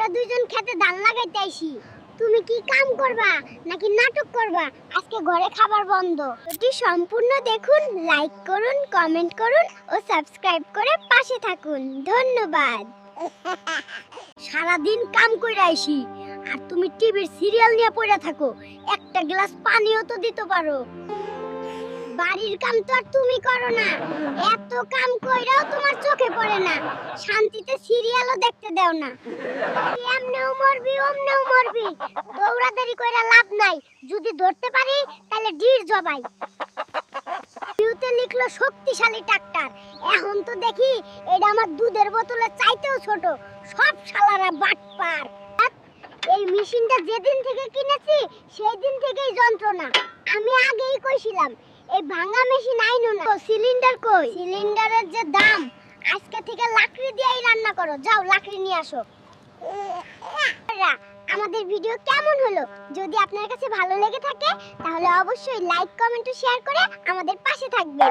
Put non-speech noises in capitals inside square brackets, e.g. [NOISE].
আমরা দুইজন খেতে ধান লাগাইতে আইছি। তুমি কি কাম করবা নাকি নাটক করবা? আজকে ঘরে খাবার বন্ধ। এটি সম্পূর্ণ দেখুন লাইক করুন কমেন্ট করুন ও সাবস্ক্রাইব করে পাশে থাকুন। ধন্যবাদ। [LAUGHS] সারাদিন কাম কইরা আইছি। আর তুমি টিভির সিরিয়াল নিয়ে পড়ে থাকো। একটা গ্লাস পানিও তো দিতে পারো। বাড়ির কাম তো আর তুমি করো না। এত কাম কইরাও তোমার পড়ে না। শান্তিতে সিরিয়ালও দেখতে দাও না। এমনেও মরবি অমনেও মরবি। দৌড়াদৌড়ি কইরা লাভ নাই। যদি ধরতে পারি তাহলে ঢির জবাই। ভিউতে লিখলো শক্তিশালী ট্রাক্টর এখন তো দেখি, এটা আমার দুধের বোতলের চাইতেও ছোট। সব শালারা বাটপার। এই মেশিনটা যেদিন থেকে কিনেছি সেই দিন থেকেই যন্ত্রণা। আমি আগেই কইছিলাম, এই ভাঙা মেশিন আইনো না। সিলিন্ডার কই? সিলিন্ডারের যে দাম আজকে থেকে লাকড়ি দিয়েই রান্না করো। যাও, লাকড়ি নিয়ে আসো। আমাদের ভিডিও কেমন হলো? যদি আপনার কাছে ভালো লেগে থাকে, তাহলে অবশ্যই লাইক কমেন্ট ও শেয়ার করে আমাদের পাশে থাকবেন।